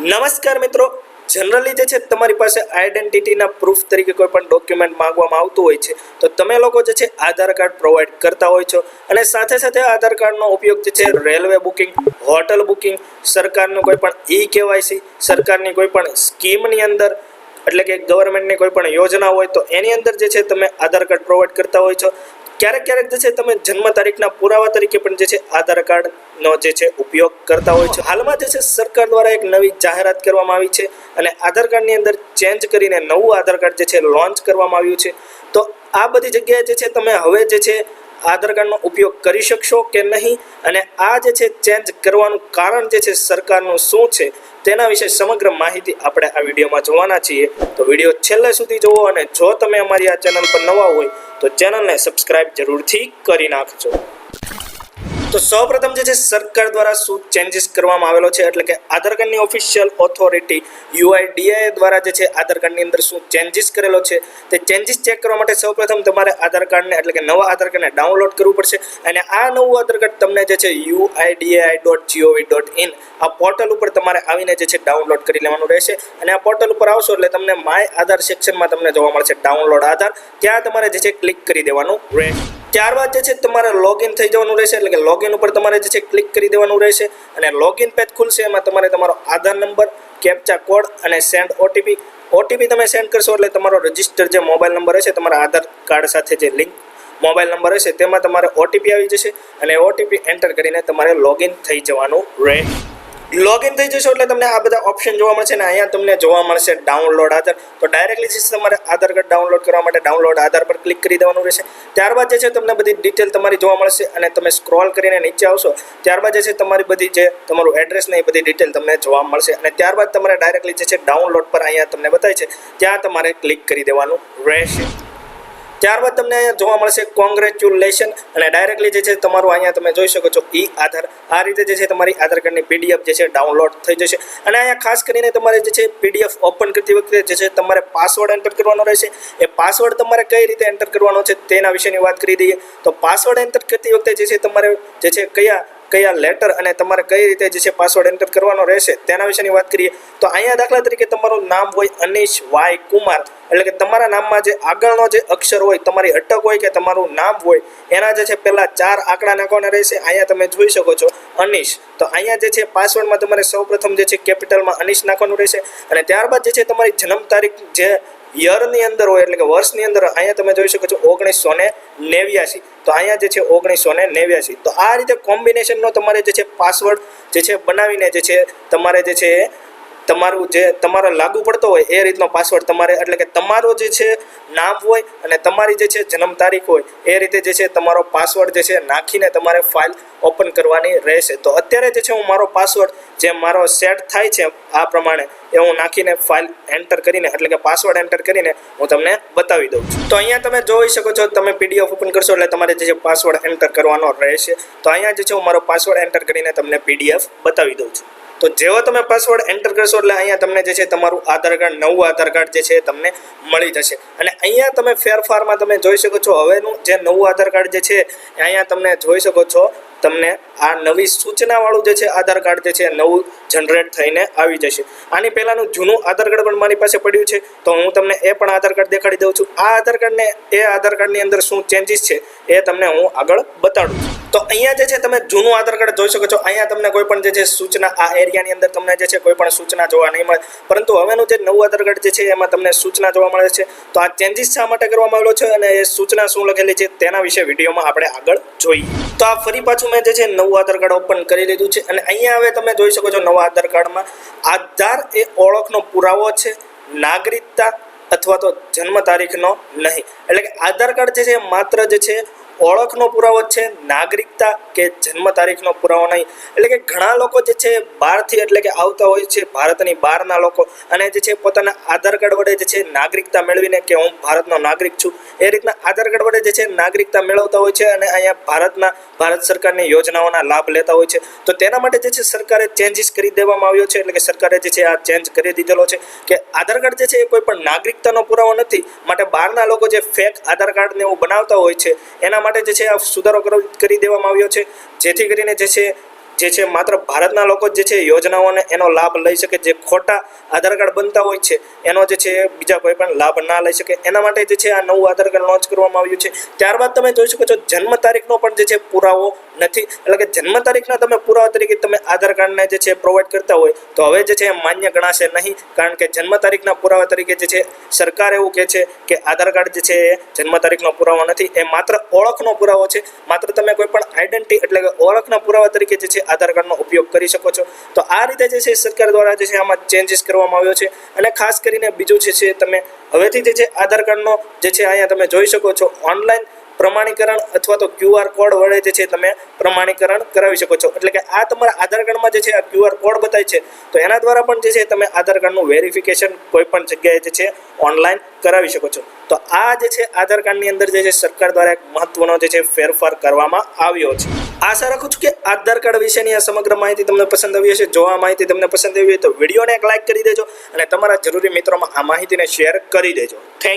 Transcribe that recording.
નમસ્કાર મિત્રો. જનરલી જે છે તમારી પાસે આઈડેન્ટિટીના પ્રૂફ તરીકે કોઈ પણ ડોક્યુમેન્ટ માંગવામાં આવતું હોય છે, તો તમે લોકો જે છે આધાર કાર્ડ પ્રોવાઈડ કરતા હોય છો. અને સાથે સાથે આધાર કાર્ડનો ઉપયોગ જે છે રેલવે બુકિંગ, હોટલ બુકિંગ, સરકારનું કોઈ પણ ઈ કેવાયસી સરકારની કોઈ પણ સ્કીમની અંદર, એટલે કે ગવર્મેન્ટની કોઈ પણ યોજના હોય, તો એની અંદર જે છે તમે આધાર કાર્ડ પ્રોવાઈડ કરતા હોય છો. ક્યારેક ક્યારેક જે છે તમે જન્મ તારીખના પુરાવા તરીકે પણ જે છે આધાર કાર્ડનો જે છે ઉપયોગ કરતા હોય છે. હાલમાં જે છે સરકાર દ્વારા એક નવી જાહેરાત કરવામાં આવી છે અને આધાર કાર્ડની અંદર ચેન્જ કરીને નવું આધાર કાર્ડ જે છે લોન્ચ કરવામાં આવ્યું છે. તો આ બધી જગ્યાએ જે છે તમે હવે જે છે આધાર કાર્ડનો ઉપયોગ કરી શકશો કે નહીં? અને આ જે છે ચેન્જ કરવાનું કારણ જે છે સરકારનું શું છે? તેના વિશે સમગ્ર માહિતી આપણે આ વિડીયોમાં જોવાના છીએ. તો વીડિયો છેલ્લે સુધી જુઓ અને જો તમે અમારી આ ચેનલ પર નવા હોય તો ચેનલને સબસ્ક્રાઈબ જરૂરથી કરી નાખજો. તો સૌપ્રથમ જે છે, સરકાર દ્વારા શું ચેન્જીસ કરવામાં આવેલો છે? એટલે કે આધાર કાર્ડની ઓફિશિયલ ઓથોરિટી યુઆઈડીઆઈ દ્વારા જે છે, આધાર કાર્ડની અંદર શું ચેન્જીસ કરેલો છે? તે ચેન્જીસ ચેક કરવા માટે સૌપ્રથમ તમારે આધાર કાર્ડને, એટલે કે નવા આધાર કાર્ડને ડાઉનલોડ કરવું પડશે. અને આ નવું આધાર કાર્ડ તમને જે છે UIDAI dot GOV dot in આ પોર્ટલ ઉપર તમારે આવીને જે છે ડાઉનલોડ કરી લેવાનું રહેશે. અને આ પોર્ટલ ઉપર આવશો એટલે તમને માય આધાર સેક્શનમાં તમને જોવા મળશે ડાઉનલોડ આધાર. ત્યાં તમારે જે છે ક્લિક કરી દેવાનું રહેશે. ત્યારબાદ જે છે તમારે લોગિન થઈ જવાનું રહેશે, એટલે કે લોગિન ઉપર તમારે જે છે ક્લિક કરી દેવાનું રહેશે, અને લોગિન પેજ ખુલશે, એમાં તમારે તમારો આધાર નંબર કેપ્ચા કોડ અને સેન્ડ ઓટીપી ઓટીપી તમે સેન્ડ કરશો એટલે તમારો રજિસ્ટર જે મોબાઈલ નંબર હશે, તમારા આધાર કાર્ડ સાથે જે લિંક મોબાઈલ નંબર હશે, તેમાં તમારે ઓટીપી આવી જશે, અને ઓટીપી એન્ટર કરીને તમારે લોગિન થઈ જવાનું રહે લોગિન થઈ જશો એટલે તમને આ બધા ઓપ્શન જોવા મળશે ને અહીંયા તમને જોવા મળશે ડાઉનલોડ આધાર. તો ડાયરેક્ટલી જે છે તમારે આધાર કાર્ડ ડાઉનલોડ કરવા માટે ડાઉનલોડ આધાર પર ક્લિક કરી દેવાનું રહેશે. ત્યારબાદ જે છે તમને બધી ડિટેલ તમારી જોવા મળશે અને તમે સ્ક્રોલ કરીને નીચે આવશો. ત્યારબાદ જે છે તમારી બધી જે તમારું એડ્રેસ ને એ બધી ડિટેલ તમને જોવા મળશે. અને ત્યારબાદ તમારે ડાયરેક્ટલી જે છે ડાઉનલોડ પર અહીંયા તમને બતાવે છે. ત્યાં તમારે ક્લિક કરી દેવાનું રહેશે. ત્યારબાદ તમને અહીંયા જોવા મળશે કોંગ્રેચ્યુલેશન અને ડાયરેક્ટલી જે છે તમારું અહીંયા તમે જોઈ શકો છો ઈ આધાર. આ રીતે જે છે તમારી આધાર કાર્ડની પીડીએફ જે છે ડાઉનલોડ થઈ જશે. અને અહીંયા ખાસ કરીને તમારે જે છે પીડીએફ ઓપન કરતી વખતે જે છે તમારે પાસવર્ડ એન્ટર કરવાનો રહેશે. એ પાસવર્ડ તમારે કઈ રીતે એન્ટર કરવાનો છે તેના વિશેની વાત કરી દઈએ. તો પાસવર્ડ એન્ટર કરતી વખતે જે છે તમારે જે છે કયા કયા લેટર અને તમારે કઈ રીતે જે છે પાસવર્ડ એન્ટર કરવાનો રહેશે તેના વિશેની વાત કરીએ, તો અહીંયા દાખલા તરીકે તમારું નામ હોય અનિશ વાય કુમાર. એટલે કે તમારા નામમાં જે આગળનો જે અક્ષર હોય, તમારી અટક હોય કે તમારું નામ હોય, એના જે છે પહેલાં ચાર આંકડા નાખવાના રહેશે. અહીંયા તમે જોઈ શકો છો અનિશ. તો અહીંયા જે છે પાસવર્ડમાં તમારે સૌપ્રથમ જે છે કેપિટલમાં અનિશ નાખવાનું રહેશે. અને ત્યારબાદ જે છે તમારી જન્મ તારીખ જે યરની અંદર હોય એટલે કે વર્ષની અંદર અહીંયા તમે જોઈ શકો છો ઓગણીસો ને નેવ્યાસી. તો અહીંયા જે છે ઓગણીસો ને નેવ્યાસી. તો આ રીતે કોમ્બિનેશનનો તમારે જે છે પાસવર્ડ જે છે બનાવીને જે છે તમારે જે છે તમારું જે તમારો લાગુ પડતો હોય એ રીતનો પાસવર્ડ તમારે, એટલે કે તમારો જે છે નામ હોય અને તમારી જે છે જન્મ તારીખ હોય, એ રીતે જે છે તમારો પાસવર્ડ જે છે નાખીને તમારે ફાઇલ ઓપન કરવાની રહેશે. તો અત્યારે જે છે હું મારો પાસવર્ડ જે મારો સેટ થાય છે આ પ્રમાણે, એ હું નાખીને ફાઇલ એન્ટર કરીને, એટલે કે પાસવર્ડ એન્ટર કરીને હું તમને બતાવી દઉં છું. તો અહીંયા તમે જોઈ શકો છો, તમે પીડીએફ ઓપન કરશો એટલે તમારે જે છે પાસવર્ડ એન્ટર કરવાનો રહેશે. તો અહીંયા જે છે હું મારો પાસવર્ડ એન્ટર કરીને તમને પીડીએફ બતાવી દઉં છું. તો જેવો તમે પાસવર્ડ એન્ટર કરશો એટલે અહીંયા તમને જે છે તમારું આધાર કાર્ડ, નવું આધાર કાર્ડ જે છે તમને મળી જશે. અને અહીંયા તમે ફેરફારમાં તમે જોઈ શકો છો, હવેનું જે નવું આધાર કાર્ડ જે છે અહીંયા તમને જોઈ શકો છો તમને આ નવી સૂચનાવાળું જે છે આધાર કાર્ડ જે છે નવું જનરેટ થઈને આવી જશે. આની પહેલાંનું જૂનું આધાર કાર્ડ પણ મારી પાસે પડ્યું છે, તો હું તમને એ પણ આધાર કાર્ડ દેખાડી દઉં છું. આ આધાર કાર્ડને, એ આધાર કાર્ડની અંદર શું ચેન્જીસ છે, એ તમને હું આગળ બતાડું તો અહીંયા જે છે, તમે જૂનું આધાર કાર્ડ જોઈ શકો છો. અહીંયા તમને કોઈ પણ જે છે, સૂચના આ એરિયાની અંદર તમને જે છે, કોઈ પણ સૂચના જોવા નહીં મળે. પરંતુ હવેનું જે નવું આધાર કાર્ડ જે છે, એમાં તમને સૂચના જોવા મળે છે. તો આ ચેન્જીસ શા માટે કરવામાં આવેલો છે અને એ સૂચના શું લખેલી છે, તેના વિશે વિડીયોમાં આપણે આગળ જોઈએ. તો આ ફરી પાછું મેં જે છે, નવું આધાર કાર્ડ ઓપન કરી લીધું છે. અને અહીંયા હવે તમે જોઈ શકો છો, નવા આધાર કાર્ડમાં. આધાર એ ઓળખનો પુરાવો છે, નાગરિકતા અથવા તો જન્મ તારીખનો નહીં. એટલે કે આધાર કાર્ડ જે છે માત્ર જે છે ઓળખનો પુરાવો છે, નાગરિકતા કે જન્મ તારીખનો પુરાવો નહીં. એટલે કે ઘણા લોકો જે છે બહારથી એટલે કે આવતા હોય છે, ભારતની બહારના લોકો. અને જે છે પોતાના આધાર કાર્ડ વડે જે છે નાગરિકતા મેળવીને કે હું ભારતનો નાગરિક છું, એ રીતના આધાર કાર્ડ વડે જે છે નાગરિકતા મેળવતા હોય છે અને અહીંયા ભારતના, ભારત સરકારની યોજનાઓના લાભ લેતા હોય છે. તો તેના માટે જે છે સરકારે ચેન્જીસ કરી દેવામાં આવ્યો છે, એટલે કે સરકારે જે છે આ ચેન્જ કરી દીધેલો છે કે આધાર કાર્ડ જે છે એ કોઈ પણ નાગરિકતાનો પુરાવો નથી, માટે બહારના લોકો જે ફેક આધાર કાર્ડને એવું બનાવતા હોય છે, એના માટે જે છે આ સુધારો કરો- દેવામાં આવ્યો છે. જેથી કરીને જે છે જે છે માત્ર ભારતના લોકો જ છે યોજનાઓને એનો લાભ લઈ શકે જે ખોટા આધાર કાર્ડ બનતા હોય છે એનો જે છે બીજા કોઈ પણ લાભ ના લઈ શકે એના માટે જે છે આ નવું આધાર કાર્ડ લોન્ચ કરવામાં આવ્યું છે ત્યારબાદ તમે જોઈ શકો છો જન્મ તારીખનો પણ જે છે પુરાવો નથી એટલે કે જન્મ તારીખના તમે પુરાવા તરીકે તમે આધાર કાર્ડને જે છે પ્રોવાઈડ કરતા હોય તો હવે જે છે એ માન્ય ગણાશે નહીં કારણ કે જન્મ તારીખના પુરાવા તરીકે જે છે સરકાર એવું કહે છે કે આધાર કાર્ડ જે છે એ જન્મ તારીખનો પુરાવો નથી એ માત્ર ઓળખનો પુરાવો છે માત્ર તમે કોઈ પણ આઈડેન્ટિટી એટલે કે ઓળખના પુરાવા તરીકે જે છે આધાર કાર્ડનો ઉપયોગ કરી શકો છો. તો આ રીતે જે છે સરકાર દ્વારા જે છે આમાં ચેન્જીસ કરવામાં આવ્યો છે. અને ખાસ કરીને બીજું જે છે તમે હવેથી જે છે આધાર કાર્ડનો જે છે અહીંયા તમે જોઈ શકો છો ઓનલાઈન પ્રમાણીકરણ અથવા તો ક્યુઆર કોડ વડે જે છે તમે પ્રમાણીકરણ કરાવી શકો છો. એટલે કે આ તમારા આધાર કાર્ડમાં જે છે આ ક્યુઆર કોડ બતાવે છે. તો એના દ્વારા પણ જે છે તમે આધાર કાર્ડનું વેરિફિકેશન કોઈ પણ જગ્યાએ જે છે ઓનલાઈન કરાવી શકો છો. તો આ જે છે, આધાર કાર્ડની અંદર જે છે, સરકાર દ્વારા એક મહત્વનો જે છે, ફેરફાર કરવામાં આવ્યો છે. આશા રાખું છું કે આધાર કાર્ડ વિશેની આ સમગ્ર માહિતી તમને પસંદ આવી હશે. જો આ માહિતી તમને પસંદ આવી હોય તો વિડીયોને એક લાઇક કરી દેજો અને તમારા જરૂરી મિત્રોમાં આ માહિતીને શેર કરી દેજો. થેન્ક